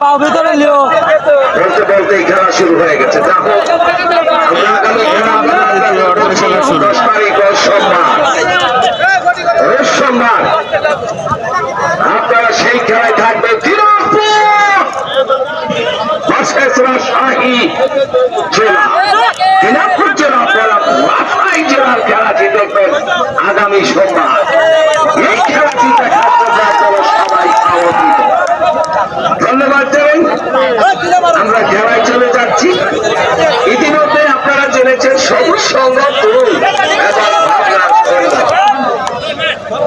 পাও ভেতরে লিও বলতে বলতেই খেলা শুরু হয়ে গেছে। দেখো সোমবার। আপনারা সেই খেলায় থাকবে দিনাজপুর! জেলা। দিনাজপুর জেলা আপনারা জেলার খেলাটি দেখবেন আগামী সোমবার। এই খেলাটি দেখার জন্য আপনারা সবাই আমন্ত্রিত ধন্যবাদ জানাই আমরা ঘেরায় চলে যাচ্ছি। ইতিমধ্যে আপনারা জেনেছেন সবুজ সংগ্রাম।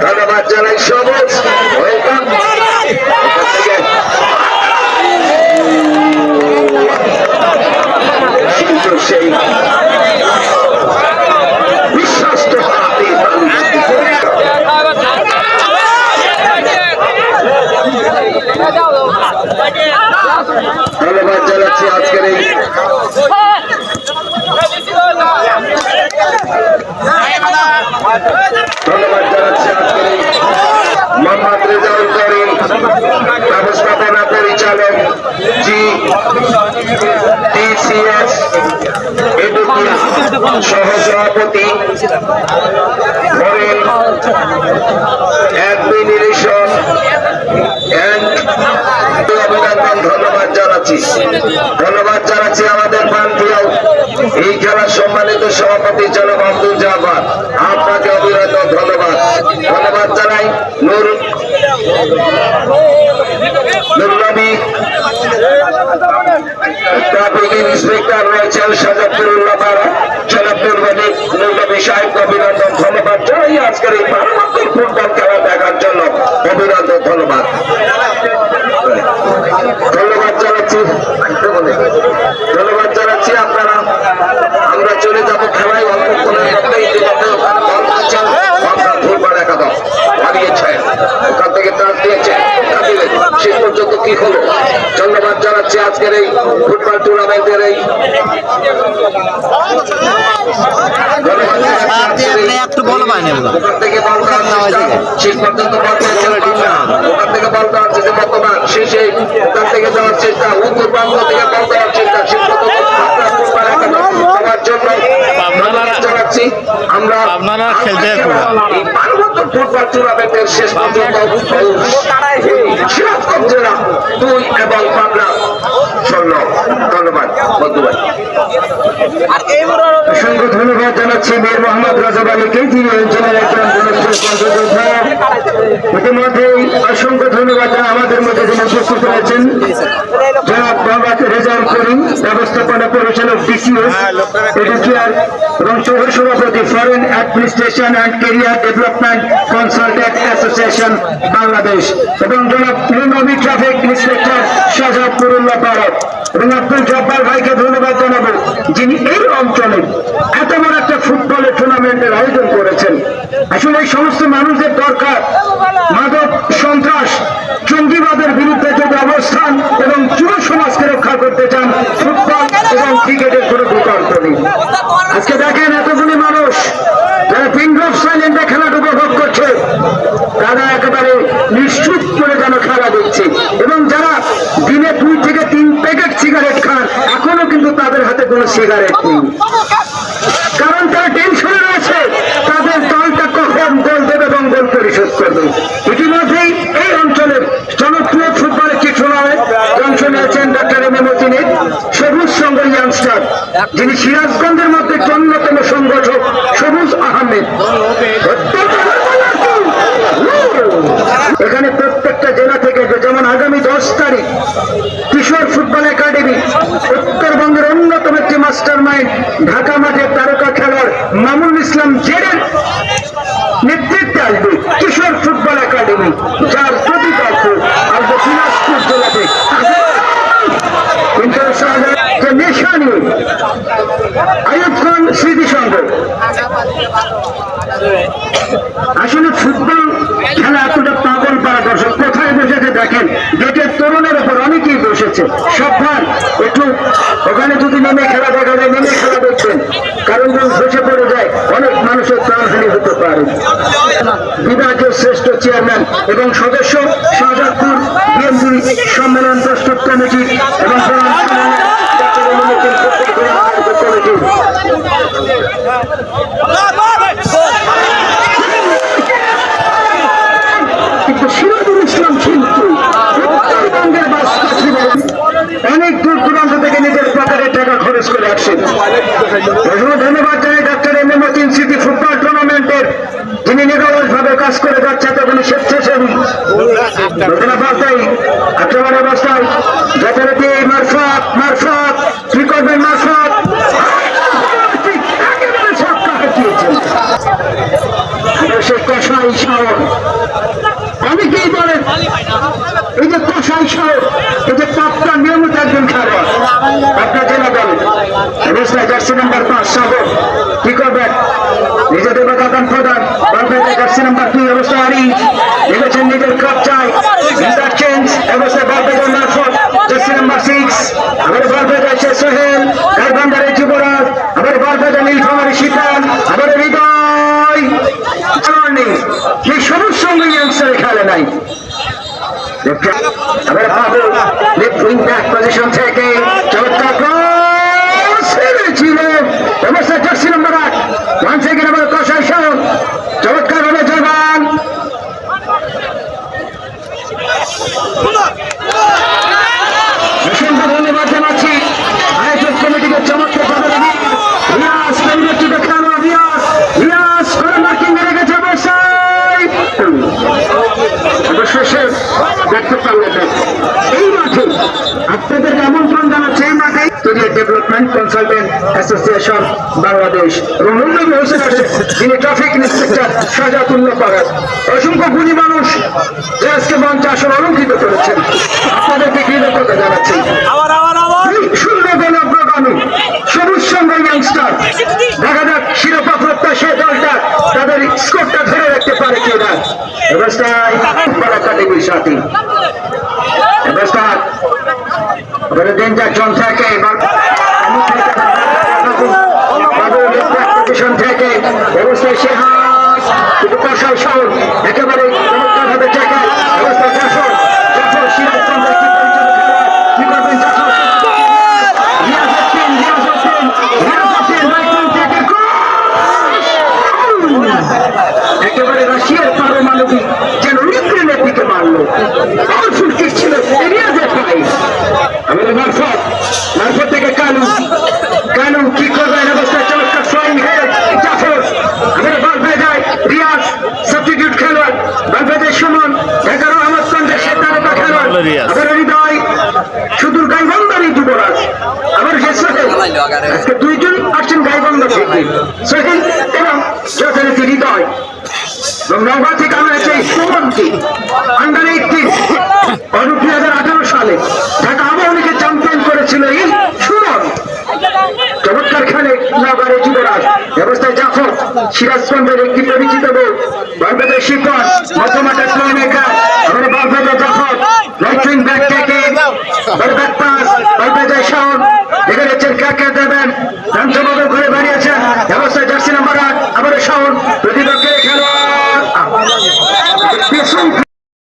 ধন্যবাদ জানাই সবুজ। সেই বিশ্বাস্ত হাতে তালুবন্দি করে। জানাচ্ছি আজকের এই ধন্যবাদ জানাচ্ছি আজকের এই মোহাম্মদ রেজাউল করিম ব্যবস্থাপনা পরিচালক, জি টিসিএস এডুকিয়া সহ সভাপতি করেন অ্যাডমিনিস্ট্রেশন অ্যান্ড অভিনন্দন ধন্যবাদ জানাচ্ছি ধন্যবাদ জানাচ্ছি আমাদের প্রান্তীয় এই খেলার সম্মানিত সভাপতি জনাব আব্দুল জাফর আপনাকে অভিনন্দন ধন্যবাদ। ধন্যবাদ জানাই নুর নুরনবী। রয়েছেন অভিনন্দন, ধন্যবাদ জানাই আজকের এই পারমাত্মিক ফুটবল খেলা দেখার জন্য অভিনন্দন ধন্যবাদ ধন্যবাদ জানাচ্ছি ধন্যবাদ জানাচ্ছি আপনারা আমরা চলে যাব খেলায় অল্পক্ষণের মধ্যে ইতিমধ্যে ওখানে বল পাচ্ছেন আপনার ফুটবল একাদশ হারিয়েছেন ওখান থেকে তার দিয়েছে তা দিলেন শেষ পর্যন্ত কি হলো ধন্যবাদ জানাচ্ছি আজকের এই ফুটবল টুর্নামেন্টের এই একটু বলো ওখান থেকে বল শেষ পর্যন্ত বল পেয়েছেন ওখান থেকে বল দেওয়ার চেষ্টা। বর্তমান শেষে ওখান থেকে দেওয়ার চেষ্টা। উত্তর বাংলা থেকে বল দেওয়ার চেষ্টা। শেষ পর্যন্ত আপনার ফুটবল জন্য জানাচ্ছি। আমরা আপনারা খেলতে ফুটবল টুর্নামেন্টের শেষ পর্যন্ত সিরাজগঞ্জ জেলা দুই এবং পাবনা শূন্য ধন্যবাদ বন্ধুবাই অসংখ্য ধন্যবাদ জানাচ্ছি মীর মোহাম্মদ রাজাব আলীকে তিনি অঞ্চলের একজন ইতিমধ্যেই অসংখ্য ধন্যবাদ আমাদের মধ্যে যিনি উপস্থিত রয়েছেন। জনাব ব্যবস্থাপনা পরিচালক ডিসিএস এডুকেয়ার এবং সহ সভাপতি foreign administration and career development consultant association Bangladesh. এবং জনাব নবী ট্রাফিক ইন্সপেক্টর শাহজাদপুরুল্লাহ পারত এবং আব্দুল জব্বার ভাইকে ধন্যবাদ জানাব যিনি এই অঞ্চলে এত বড় একটা ফুটবলের টুর্নামেন্টের আয়োজন করেছেন। আসলে এই সমস্ত মানুষদের দরকার মাদক সন্ত্রাস করতে চান ফুটবল এবং ক্রিকেটের কোনো বিকল্প নেই। আজকে দেখেন এতগুলি মানুষ যারা অফ সাইলেন্টে খেলাটা উপভোগ করছে, তারা একেবারে নিশ্চুপ করে যেন খেলা দেখছে। এবং যারা দিনে দুই থেকে তিন প্যাকেট সিগারেট খান, এখনও কিন্তু তাদের হাতে কোনো সিগারেট নেই কারণ তারা টেনশনে রয়েছে তাদের দলটা কখন গোল দেবে এবং গোল পরিশোধ করবে ইতিমধ্যেই এই অঞ্চলের জনপ্রিয় ফুটবলের কি টুর্নামেন্ট অংশনে আছেন ডক্টর এম এম মতিনের সবুজ সংঘ ইয়াংস্টার যিনি সিরাজগঞ্জের মধ্যে অন্যতম সংগঠক সবুজ আহমেদ। এখানে প্রত্যেকটা জেলা থেকে যেমন আগামী দশ তারিখ কিশোর ফুটবল একাডেমি, উত্তরবঙ্গের অন্যতম একটি মাস্টার মাইন্ড ঢাকা মাঠের তারকা খেলোয়াড় মামুন ইসলাম জেরের নেতৃত্বে আসবে কিশোর ফুটবল একাডেমি যার প্রতিপক্ষ আসবে দিনাজপুর জেলাতে ইন্টারন্যাশনাল যে নেশানি আয়ুব খান স্মৃতি সংঘ আসলে ফুটবল খেলা এতটা পাগল পাড়া দর্শক, কোথায় বসেছে দেখেন। গেটের তরুণের উপর অনেকেই বসেছে। সাবধান একটু ওখানে যদি নেমে খেলা দেখা যায়, নেমে খেলা দেখছেন কারণ যদি বসে পড়ে যায়, অনেক মানুষের প্রাণহানি হতে পারে। বিভাগীয় শ্রেষ্ঠ চেয়ারম্যান এবং সদস্য শাহজাদপুর বিএনপি সম্মেলন প্রস্তুত কমিটি এবং প্রধান সম্মেলন জাতীয় অনুমোদন ফুটবল আয়োজক কমিটি কিন্তু সিরাজুল ইসলাম কিন্তু উত্তরবঙ্গের বাস্তা ছিলেন অনেক দূর দূরান্ত থেকে নিজের পকেটের টাকা খরচ করে আসছেন ধন্যবাদ জানাই doctor M A Matin city football টুর্নামেন্টের। যিনি নিরলস ভাবে কাজ করে যাচ্ছে এতগুলি স্বেচ্ছাসেবী। ঘটনা পাল্টাই আক্রমণ অবস্থায়। যথারীতি মারফত মারফত কি করবেন মারফত কষাই শাওন অনেকেই বলেন, এই যে কষাই শাওন এই যে পাপটা নিয়মিত একজন খেলোয়াড় আপনার জেলা দলে অবস্থায় জার্সি নাম্বার পাঁচ, সাগর। কি করবেন? নিজেদের বাদান প্রধান। বালফেটে জার্সি নাম্বার দুই অবস্থা আরি লিখেছেন নিজের কাপ চাই। ইন্টারচেঞ্জ অবস্থায় বালফেটের মারফত জার্সি নাম্বার সিক্স আবার বালফেটে আছে সোহেল গাইবান্ধারে যুবরাজ। আবার বালফেটে নীলফামারি শীতল আবার হৃদয়। সেই সবুজ সঙ্গে ইয়াংস্টারে খেলে নাই। আবার পাবো লেফট উইং ব্যাক পজিশন থেকে চমৎকার ক্রস ছিল অবস্থা জার্সি নম্বর আট ওয়ান সেকেন্ড আবার কষাই সহ চমৎকার ভাবে জবান অসংখ্য ধন্যবাদ জানাচ্ছি আয়োজক কমিটিকে চমৎকার ভাবে রিয়াজ পরিবর্তিত খেলোয়াড় রিয়াজ রিয়াজ করে মার্কিং মেরে গেছে অবশ্যই অবশেষে দেখতে পারলেন না। এই মাঠে আপনাদের আমন্ত্রণ জানাচ্ছে এই মাঠে career development consultant association Bangladesh. এবং মুন্নবী হোসেন আছে যিনি ট্রাফিক ইন্সপেক্টর শাহজাতুল্লাহ পাড়ার। অসংখ্য গুণী মানুষ যে আজকে মঞ্চে আসন অলঙ্কিত করেছেন। আপনাদেরকে কৃতজ্ঞতা জানাচ্ছি। সুন্দর দল অগ্রগামী সবুজ সঙ্গে ইয়াংস্টার দেখা যাক শিরোপা প্রত্যাশী দলটা তাদের স্কোরটা ধরে রাখতে পারে কিনা। অবস্থায় ফুটবল একাডেমির সাথে। অবস্থায় দিন যাচ্ছেন থেকে পজিশন থেকে অবস্থায় সে হাত কিন্তু কষাই সাউন্ড একেবারে চমৎকার ভাবে থেকে অবস্থায় জাফর জাফর সিরাজ চন্দ্র কি পরিচালক খেলোয়াড় কি করবেন জাফর রিয়াজউদ্দিন, রিয়াজউদ্দিন, রিয়াজউদ্দিন, রাইফেল থেকে গোল! একেবারে রাশিয়ার পারমাণবিক যেন ইউক্রেনের দিকে মারলো পাওয়ারফুল কিক ছিল রিয়াজের পাই আমাদের মারফত মারফত থেকে কালু কালু কি করবেন অবস্থায় চমৎকার ফ্লাইং হেড জাফর আমাদের বল পেয়ে যায় রিয়াজ সাবস্টিটিউট খেলোয়াড় বল পেয়ে যায় সুমন এগারো আহমদ কন্ডে সে তারকা খেলোয়াড় রিয়াজ। আবার হৃদয় সুদূর গাইবন্দারি যুবরাজ আবার সে সোহেল আজকে দুইজন আসছেন গাইবন্দা থেকে। সোহেল এবং যথারীতি হৃদয়। নৌকা থেকে আমরা চাই সুমনকে আন্ডার এইটিন। দুই হাজার আঠারো সালে ঢাকা আবাহনীকে চ্যাম্পিয়ন করেছিল এই সুমন। চমৎকার খেলে নগরের যুবরাজ। ব্যবস্থায় জাফর সিরাজগঞ্জের একটি পরিচিত বউ বরবেদের শিকন মধ্যমাঠের প্লে মেকার আমাদের বরবেদের জাফর রাইট উইং ব্যাক থেকে